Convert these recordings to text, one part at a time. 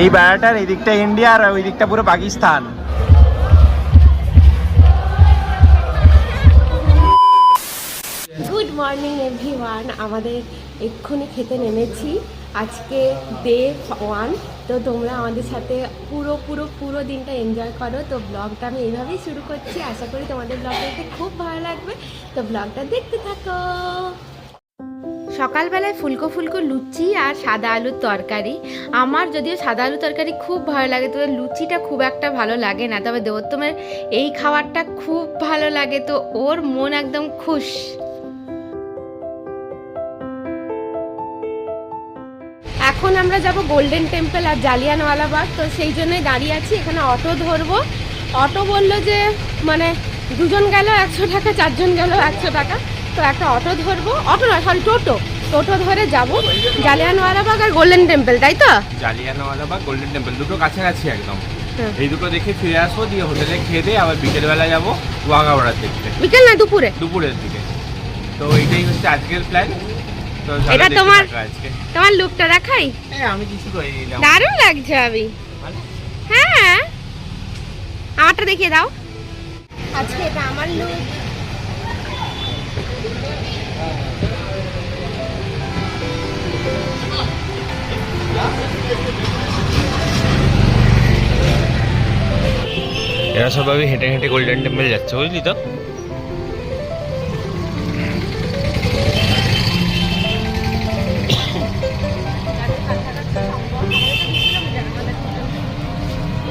এই বেড়াটার এই দিকটা ইন্ডিয়া আর ওই দিকটা পুরো পাকিস্তান। গুড মর্নিং এভরিওয়ান আমাদের এক্ষুনি খেতে নেমেছি। আজকে ডে ওয়ান তো তোমরা আমাদের সাথে পুরো পুরো পুরো দিনটা এনজয় করো। তো ব্লগটা আমি এইভাবেই শুরু করছি। আশা করি তোমাদের ব্লগটা খুব ভালো লাগবে। তো ব্লগটা দেখতে থাকো। সকালবেলায় ফুলকো ফুলকো লুচি আর সাদা আলুর তরকারি। আমার যদিও সাদা আলুর তরকারি খুব ভালো লাগে, তবে লুচিটা খুব একটা ভালো লাগে না। তবে দেবোত্তমের এই খাবারটা খুব ভালো লাগে, তো ওর মন একদম খুশ। এখন আমরা যাব গোল্ডেন টেম্পল আর জালিয়ানওয়ালাবাগ তো সেই জন্যই দাঁড়িয়ে আছি। এখানে অটো ধরবো। অটো বলল যে মানে দুজন গেল, একশো টাকা, চারজন গেল, একশো টাকা। তো একটা অটো ধরবো। অটো নয় সরি টোটো। টোটো ধরে যাব। জালিয়ানওয়ালাবাগ আর গোল্ডেন টেম্পল তাই তো? জালিয়ানওয়ালা বা গোল্ডেন টেম্পল দুটো কাছাকাছি একদম। হ্যাঁ। এই দুটো দেখে ফিরে আসব দিয়ে হোটেলে খেয়ে দিয়ে আবার বিকেলবেলা যাব ওয়াগাওড়া দেখতে বিকেল না দুপুরে? দুপুরের দিকে। তো এইটাই হচ্ছে আজকের প্ল্যান তো এটা তোমার- তোমার লুকটা দেখাই? এই আমি কিছু করে নিলাম দারুণ লাগছে আমি মানে? হ্যাঁ। আমারটা দেখিয়ে দাও। আজকে এটা আমার লুক এরা সবাই হেঁটে হেঁটে গোল্ডেন টেম্পল যাচ্ছে, বুঝলি তো?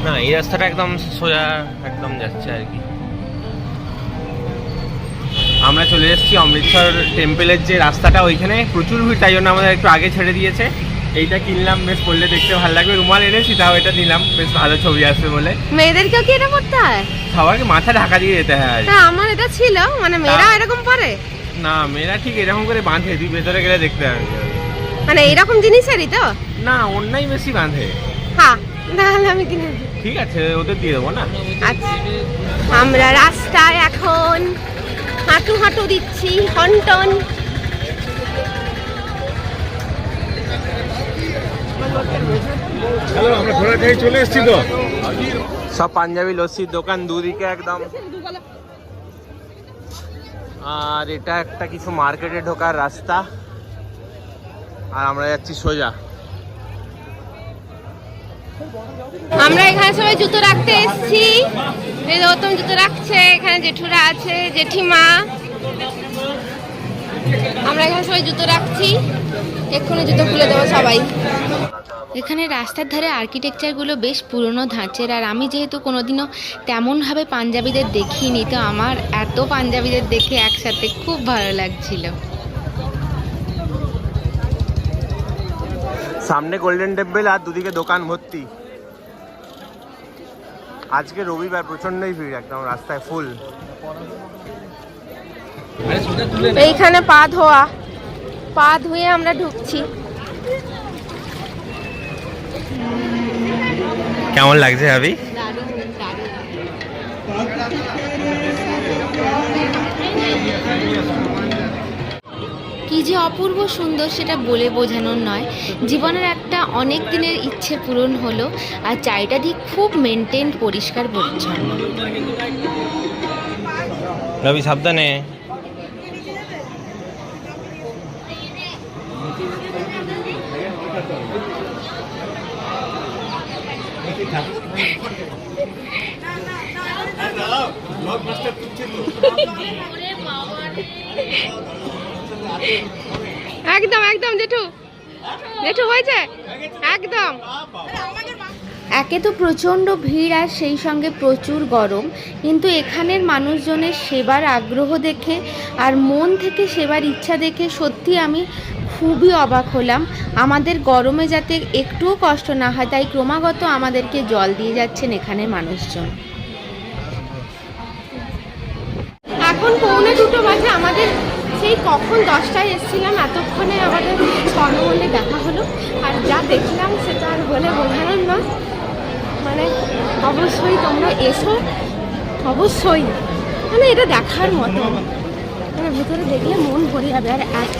না, এই রাস্তাটা একদম সোজা একদম যাচ্ছে আর কি। আমরা চলে এসেছি অমৃতসর টেম্পলের যে রাস্তাটা ওইখানে প্রচুর ভিড় তাই জন্য আমাদের একটু আগে ছেড়ে দিয়েছে। এইটা কিনলাম বেশ পড়লে দেখতে ভালো লাগবে। রুমাল এনেছি তাও এটা নিলাম বেশ ভালো ছবি আসবে বলে। মেয়েদেরকেও কি এটা করতে হয়? সবাইকে মাথা ঢাকা দিয়ে যেতে হয় কি। হ্যাঁ আমার এটা ছিল মানে মেয়েরা এরকম পরে না মেয়েরা ঠিক এরকম করে বাঁধে তুই ভেতরে গেলে দেখতে পাবি। মানে এরকম জিনিসেরই তো? না অন্যাই বেশি বাঁধে। হ্যাঁ তাহলে আমি কিনে। ঠিক আছে ওদের দিয়ে দেবো না? আচ্ছা আমরা রাস্তায় এখন হাঁটু হাঁটু দিচ্ছি হন্টন চলে এসেছি তো? সব পাঞ্জাবি লস্যির দোকান দুদিকে একদম। আর এটা একটা কিছু মার্কেটে ঢোকার রাস্তা। আর আমরা যাচ্ছি সোজা। আমরা এখানে সবাই জুতো রাখতে এসেছি। এই গৌতম জুতো রাখছে, এখানে জেঠুরা আছে, জেঠিমা। আমরা এখানে সবাই জুতো রাখছি। এক্ষুনি জুতো খুলে দেবো সবাই। এখানে রাস্তার ধারে আর্কিটেকচারগুলো বেশ পুরনো ধাঁচের, আর আমি যেহেতু কোনোদিনও তেমনভাবে পাঞ্জাবিদের দেখিনি, তো আমার এত পাঞ্জাবিদের দেখে একসাথে খুব ভালো লাগছিল। সামনে গোল্ডেন টেম্পল আর দুদিকে দোকান ভর্তি। আজকে রবিবার প্রচন্ডই ভিড় একদম রাস্তায় ফুল এইখানে পা ধোয়া। পা ধুয়ে আমরা ঢুকছি। কেমন লাগছে ভাবি? কি যে অপূর্ব সুন্দর সেটা বলে বোঝানোর নয়। জীবনের একটা অনেক দিনের ইচ্ছে পূরণ হলো আর চারিটা দিক খুব মেনটেন পরিষ্কার পরিচ্ছন্ন। রবি সাবধানে। একদম একদম, জেঠু। জেঠু হয়েছে? একদম। একে তো প্রচণ্ড ভিড় আর সেই সঙ্গে প্রচুর গরম, কিন্তু এখানের মানুষজনের সেবার আগ্রহ দেখে আর মন থেকে সেবার ইচ্ছা দেখে সত্যি আমি খুবই অবাক হলাম। আমাদের গরমে যাতে একটুও কষ্ট না হয়, তাই ক্রমাগত আমাদেরকে জল দিয়ে যাচ্ছেন এখানের মানুষজন। এখন পৌনে দুটো বাজে, আমাদের সেই কখন দশটায় এসেছিলাম এতক্ষণে আমাদের স্বর্ণমল্লে দেখা হলো। আর যা দেখলাম সেটা আর বলে বোঝানোর না মানে অবশ্যই তোমরা এসো অবশ্যই। মানে এটা দেখার মতো। মানে ভেতরে দেখলে মন ভরে যাবে। আর এত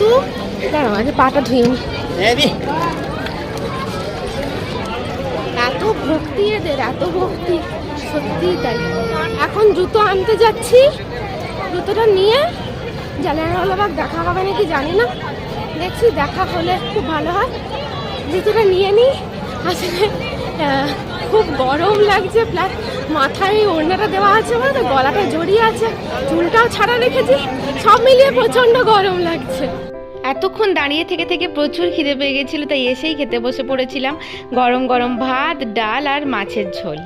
দাঁড়াও আগে পাটা ধুয়ে নি। ভক্তি এদের এত ভক্তি। সত্যিই তাই। এখন জুতো আনতে যাচ্ছি। জুতোটা নিয়ে জালানওয়ালাবাগ দেখা হবে নাকি জানি না। দেখছি দেখা হলে খুব ভালো হয়। জুতোটা নিয়ে নিই। আসলে খুব গরম লাগছে। প্লাস মাথায় ওড়নাটা দেওয়া আছে বলে তো গলাটা জড়িয়ে আছে। চুলটাও ছাড়া রেখেছি। সব মিলিয়ে প্রচণ্ড গরম লাগছে। এতক্ষণ দাঁড়িয়ে থেকে থেকে প্রচুর খিদে পেয়ে গেছিল তাই এসেই খেতে বসে পড়েছিলাম। গরম গরম ভাত ডাল আর মাছের ঝোল।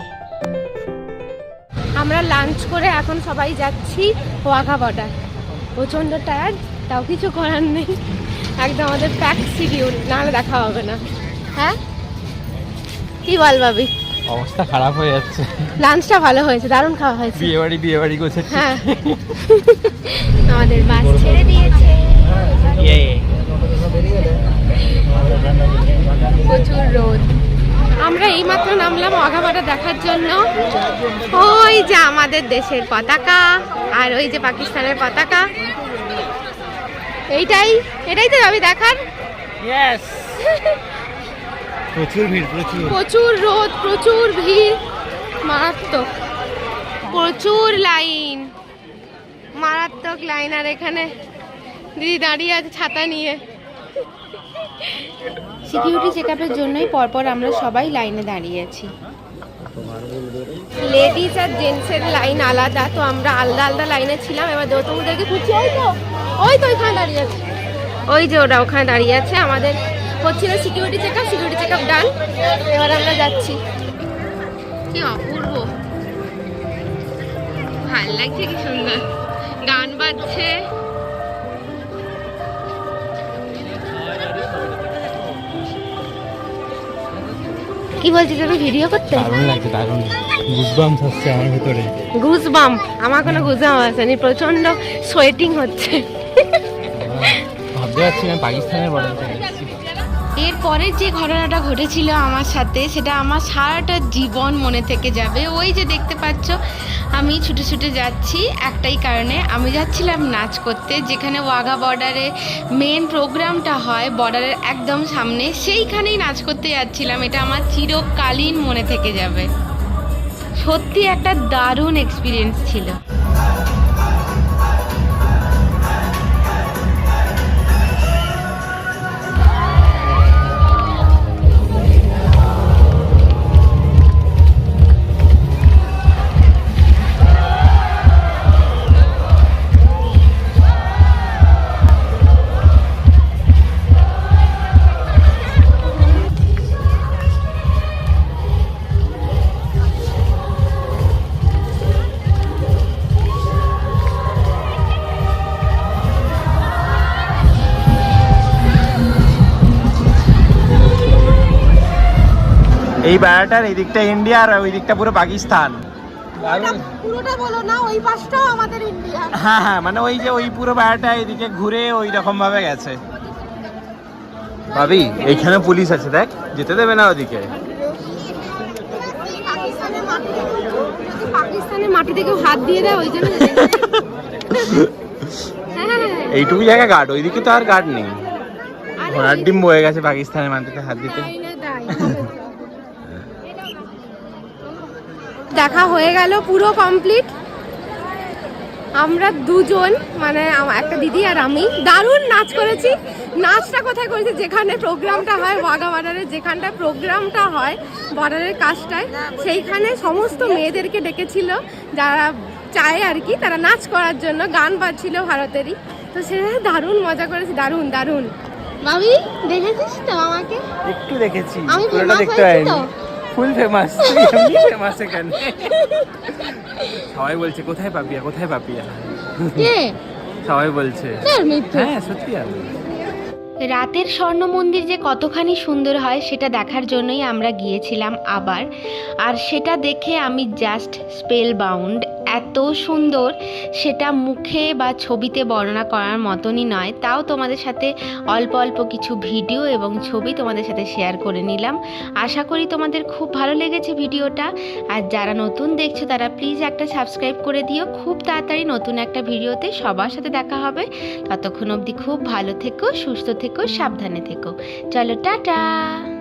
আমরা লাঞ্চ করে এখন সবাই যাচ্ছি ওয়াঘা বর্ডার প্রচণ্ড টায়ার্ড তাও কিছু করার নেই। একদম আমাদের প্যাক শিডিউল নাহলে দেখা হবে না। হ্যাঁ? কি বল ভাবি? অবস্থা খারাপ হয়ে যাচ্ছে। লাঞ্চটা ভালো হয়েছে দারুণ খাওয়া হয়েছে। বিয়ে বাড়ি বিয়ে বাড়ি করছে হ্যাঁ। আমাদের বাস ছেড়ে দিয়েছে। প্রচুর রোদ। আমরা এইমাত্র নামলাম অঘামাটা দেখার জন্য। ওই যে আমাদের দেশের পতাকা আর ওই যে পাকিস্তানের পতাকা। এইটাই এটাই তো যাবি দেখার। প্রচুর ভিড় প্রচুর। প্রচুর রোদ প্রচুর ভিড়। মারাত্মক প্রচুর লাইন। মারাত্মক লাইন আর এখানে। দিদি দাঁড়িয়ে আছে ছাতা নিয়ে। সিকিউরিটি চেকআপের জন্যই পরপর আমরা সবাই লাইনে দাঁড়িয়ে আছি। লেডিস আর জেন্টসের লাইন আলাদা, তো আমরা আলাদা আলাদা লাইনে ছিলাম। এবার গৌতমদেরকে খুঁজছি। ওই তো ওই তো ওইখানে দাঁড়িয়ে আছে। ওই যে ওরা ওখানে দাঁড়িয়ে আছে। আমাদের হচ্ছিল security checkup security checkup done এবার আমরা যাচ্ছি। কি অপূর্ব। ভালো লাগছে, কি সুন্দর। গান বাজছে। কি বলছি তুমি ভিডিও করতে? দারুণ লাগছে দারুণ। গুজবামস হচ্ছে আমার ভিতরে। গুজবাম্প আমার কোনো গুজবাম্প আসেনি প্রচণ্ড সোয়েটিং হচ্ছে। ভাবতে পারছি না পাকিস্তানের বর্ডার এরপরের যে ঘটনাটা ঘটেছিল আমার সাথে, সেটা আমার সারাটা জীবন মনে থেকে যাবে। ওই যে দেখতে পাচ্ছ, আমি ছুটে ছুটে যাচ্ছি একটাই কারণে। আমি যাচ্ছিলাম নাচ করতে, যেখানে ওয়াঘা বর্ডারে মেন প্রোগ্রামটা হয় বর্ডারের একদম সামনে। সেইখানেই নাচ করতে যাচ্ছিলাম। এটা আমার চিরকালীন মনে থেকে যাবে। সত্যি একটা দারুণ এক্সপিরিয়েন্স ছিল। এই বেড়াটার এই দিকটা ইন্ডিয়া আর ওই দিকটা পুরো পাকিস্তান। পুরোটা বলো না ওই পাশটাও আমাদের ইন্ডিয়া। হ্যাঁ হ্যাঁ মানে ওই যে ওই পুরো বেড়াটা এদিকে ঘুরে ওই রকম ভাবে গেছে। ভাবি এইখানে পুলিশ আছে দেখ যেতে দেবে না ওদিকে। পাকিস্তানের মাটি থেকে হাত দিয়ে দেয় ওই জন্য হ্যাঁ, এইটুকু জায়গা গার্ড ওইদিকে তো আর গার্ড নেই। ঘোড়ার ডিম বয়ে গেছে পাকিস্তানের মাটিতে হাত দিতে তাই না তাই। দেখা হয়ে গেল পুরো কমপ্লিট আমরা দুজন মানে একটা দিদি আর আমি দারুণ নাচ করেছি। নাচটা কোথায় করেছি? যেখানে প্রোগ্রামটা হয় ওয়াগা বর্ডারে যেখানটা প্রোগ্রামটা হয় বর্ডারের কাজটায় সেইখানে সমস্ত মেয়েদেরকে ডেকেছিল যারা চায় আর কি তারা নাচ করার জন্য গান বাজছিল ভারতেরই। তো সেটা দারুণ মজা করেছি দারুণ দারুণ। ভাবি দেখেছিস তো আমাকে? একটু দেখেছি আমি দেখতে পাইনি? ফুল ফেমাস এমনি ফেমাস এখানে। সবাই বলছে কোথায় পাপিয়া? কোথায় পাপিয়া? সবাই বলছে। হ্যাঁ সত্যি আমি রাতের স্বর্ণ মন্দির যে কতখানি সুন্দর হয় সেটা দেখার জন্যই আমরা গিয়েছিলাম আবার। আর সেটা দেখে আমি জাস্ট স্পেল বাউন্ড এত সুন্দর, সেটা মুখে বা ছবিতে বর্ণনা করার মতনই নয়। তাও তোমাদের সাথে অল্প অল্প কিছু ভিডিও এবং ছবি তোমাদের সাথে শেয়ার করে নিলাম। আশা করি তোমাদের খুব ভালো লেগেছে ভিডিওটা। আর যারা নতুন দেখছ, তারা প্লিজ একটা সাবস্ক্রাইব করে দিও। খুব তাড়াতাড়ি নতুন একটা ভিডিওতে সবার সাথে দেখা হবে। ততক্ষণ অবধি খুব ভালো থেকো, সুস্থ থেকো, সাবধানে থেকো। চলো, টাটা!